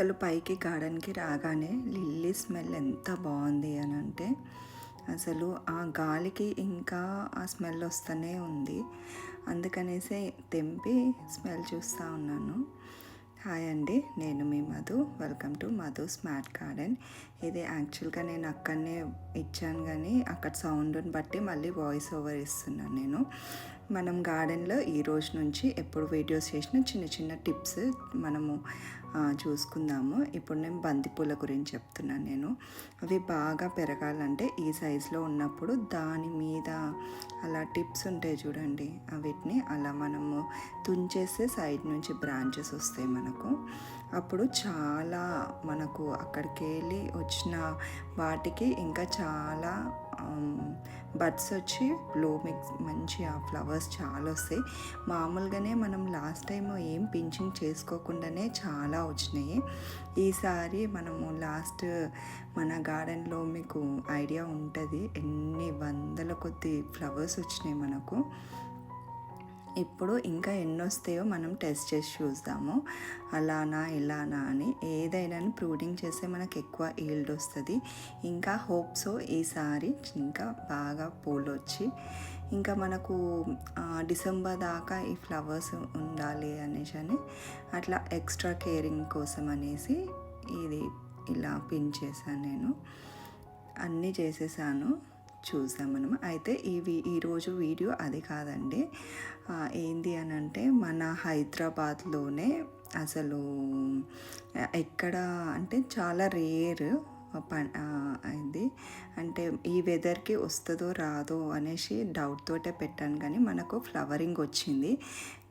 అసలు పైకి గార్డెన్కి రాగానే లిల్లీ స్మెల్ ఎంత బాగుంది అని అంటే అసలు ఆ గాలికి ఇంకా ఆ స్మెల్ వస్తూనే ఉంది. అందుకనేసే తెంపి స్మెల్ చూస్తూ ఉన్నాను. హాయ్ అండి నేను మీ Madhu. Welcome to Madhu smart garden. ఇది యాక్చువల్గా నేను అక్కడనే ఇచ్చాను కానీ అక్కడ సౌండ్ని బట్టి మళ్ళీ వాయిస్ ఓవర్ ఇస్తున్నాను నేను. మనం గార్డెన్లో ఈ రోజు నుంచి ఎప్పుడు వీడియోస్ చేసిన చిన్న చిన్న టిప్స్ మనము చూసుకుందాము. ఇప్పుడు నేను బంతిపూల గురించి చెప్తున్నాను నేను. అవి బాగా పెరగాలంటే ఈ సైజులో ఉన్నప్పుడు దాని మీద అలా టిప్స్ ఉంటాయి చూడండి. వీటిని అలా మనము తుంచేస్తే సైడ్ నుంచి బ్రాంచెస్ వస్తాయి మనకు. అప్పుడు చాలా మనకు అక్కడికి వెళ్ళి వచ్చిన వాటికి ఇంకా చాలా బడ్స్ వచ్చి బ్లూమింగ్ మంచి ఆ ఫ్లవర్స్ చాలా వస్తాయి. మామూలుగానే మనం లాస్ట్ టైం ఏం పించింగ్ చేసుకోకుండానే చాలా వచ్చినాయి. ఈసారి మనము లాస్ట్ మన గార్డెన్లో మీకు ఐడియా ఉంటుంది. ఎన్ని వందల కొద్ది ఫ్లవర్స్ వచ్చినాయి మనకు. ఇప్పుడు ఇంకా ఎన్ని వస్తాయో మనం టెస్ట్ చేసి చూద్దాము. అలానా ఇలానా అని ఏదైనా ప్రూడింగ్ చేస్తే మనకు ఎక్కువ ఈల్డ్ వస్తుంది. ఇంకా హోప్స్ ఈసారి ఇంకా బాగా పూలు వచ్చి ఇంకా మనకు డిసెంబర్ దాకా ఈ ఫ్లవర్స్ ఉండాలి అనేసి అని అట్లా ఎక్స్ట్రా కేరింగ్ కోసం అనేసి ఇది ఇలా పిన్ చేశాను నేను. అన్నీ చేసేసాను. చూసాం మనం అయితే ఇవి ఈరోజు వీడియో అది కాదండి. ఏంది అని అంటే మన హైదరాబాద్లోనే అసలు ఎక్కడ అంటే చాలా రేర్ అయింది అంటే ఈ వెదర్కి వస్తుందో రాదో అనేసి డౌట్ తోటే పెట్టాను. కానీ మనకు ఫ్లవరింగ్ వచ్చింది.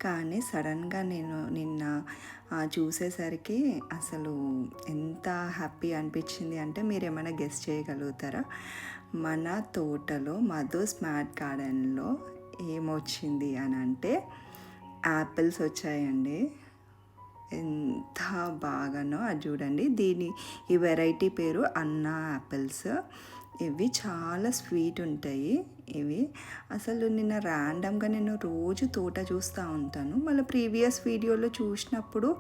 కానీ సడన్గా నేను నిన్న చూసేసరికి అసలు ఎంత హ్యాపీ అనిపించింది అంటే మీరు ఏమైనా గెస్ట్ చేయగలుగుతారా? మన తోటలో మధు స్మార్ట్ గార్డెన్లో ఏమొచ్చింది అని అంటే యాపిల్స్ వచ్చాయండి. ఎంత బాగానో అది చూడండి. దీని ఈ వెరైటీ పేరు అన్నా యాపిల్స్. ఇవి చాలా స్వీట్ ఉంటాయి. ఇవి. అసలు నిన్న ర్యాండమ్గా నేను రోజు తోట చూస్తూ ఉంటాను. మళ్ళీ ప్రీవియస్ వీడియోలో చూసినప్పుడు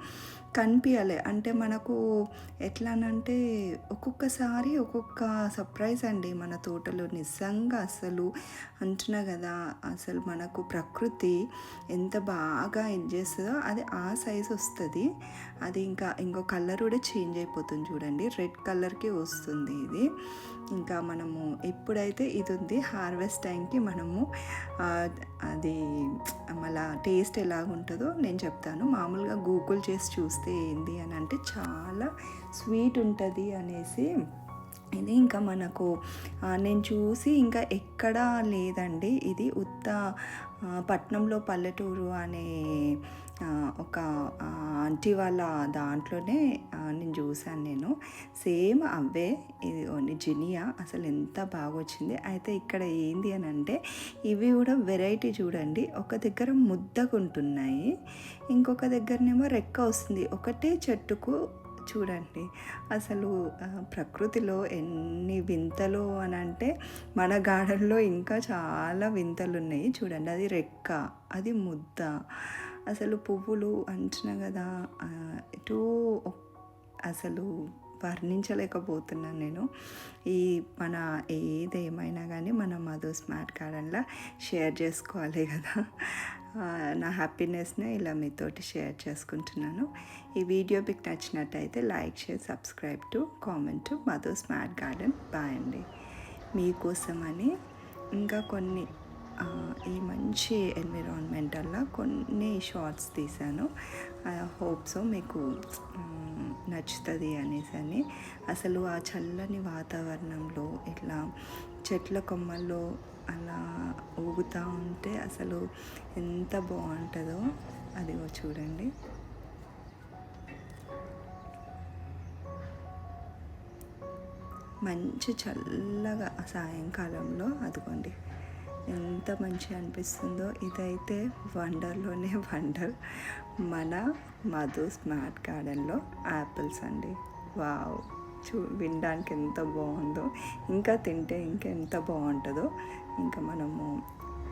కనిపించలే అంటే మనకు ఎట్లానంటే ఒక్కొక్కసారి ఒక్కొక్క సర్ప్రైజ్ అండి మన తోటలో. నిజంగా అసలు అంటున్నా కదా అసలు మనకు ప్రకృతి ఎంత బాగా ఇది చేస్తుందో అది ఆ సైజ్ వస్తుంది. అది ఇంకా ఇంకో కలర్ కూడా చేంజ్ అయిపోతుంది చూడండి. రెడ్ కలర్కి వస్తుంది ఇది. ఇంకా మనము ఎప్పుడైతే ఇది ఉంది హార్వెస్ట్ టైంకి మనము అది మళ్ళా టేస్ట్ ఎలాగుంటుందో నేను చెప్తాను. మామూలుగా గూగుల్ చేసి చూస్తే ఏంది అని అంటే చాలా స్వీట్ ఉంటుంది అనేసి ఇది ఇంకా మనకు నేను చూసి ఇంకా ఎక్కడా లేదండి. ఇది ఉత్త పట్నంలో పల్లెటూరు అనే ఒక ఆంటీ వాళ్ళ దాంట్లోనే నేను చూశాను నేను. సేమ్ అవే ఇది ఓన్లీ జినియా అసలు ఎంత బాగా వచ్చింది అయితే ఇక్కడ ఏంది అని అంటే ఇవి కూడా వెరైటీ చూడండి. ఒక దగ్గర ముద్దగుంటున్నాయి ఇంకొక దగ్గరనేమో రెక్క వస్తుంది. ఒకటే చెట్టుకు చూడండి. అసలు ప్రకృతిలో ఎన్ని వింతలు అని అంటే మన గార్డెన్లో ఇంకా చాలా వింతలు ఉన్నాయి చూడండి అది రెక్క అది ముద్ద. అసలు పువ్వులు అంటున్నా కదా ఆ, అసలు వర్ణించలేకపోతున్నాను నేను. ఈ మన ఏదేమైనా కానీ మన మధు స్మార్ట్ గార్డెన్లో షేర్ చేసుకోవాలి కదా. నా హ్యాపీనెస్ని ఇలా మీతోటి షేర్ చేసుకుంటున్నాను. ఈ వీడియో మీకు నచ్చినట్టయితే like share subscribe to comment to Madhu smart garden. Bye అండి. మీకోసమని ఇంకా కొన్ని ఈ మంచి ఎన్విరాన్మెంటల్లో కొన్ని షార్ట్స్ తీశాను. హోప్స్ మీకు నచ్చుతుంది అనేసి అని. అసలు ఆ చల్లని వాతావరణంలో ఇట్లా చెట్ల కొమ్మల్లో అలా ఊగుతూ ఉంటే అసలు ఎంత బాగుంటుందో అదిగో చూడండి. మంచి చల్లగా సాయంకాలంలో అదిగోండి. ఎంత మంచిగా అనిపిస్తుందో ఇదైతే వండర్లోనే వండర్. మన మధు స్మార్ట్ గార్డెన్లో యాపిల్స్ అండి. వావ్! చూ వినడానికి ఎంత బాగుందో. ఇంకా తింటే ఇంకెంత బాగుంటుందో. ఇంకా మనము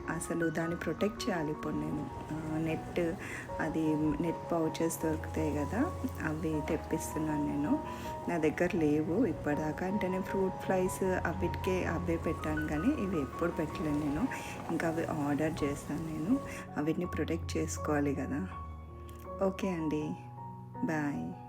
అసలు దాన్ని ప్రొటెక్ట్ చేయాలి. ఇప్పుడు నేను నెట్ అది నెట్ పౌచెస్ దొరుకుతాయి కదా అవి తెప్పిస్తున్నాను నేను. నా దగ్గర లేవు ఇప్పటిదాకా. అంటే నేను ఫ్రూట్ ఫ్లైస్ అవిటికే అవే పెట్టాను కానీ ఇవి ఎప్పుడు పెట్టలేను నేను. ఇంకా అవి ఆర్డర్ చేస్తాను నేను. అవిటిని ప్రొటెక్ట్ చేసుకోవాలి కదా. ఓకే అండి. బాయ్.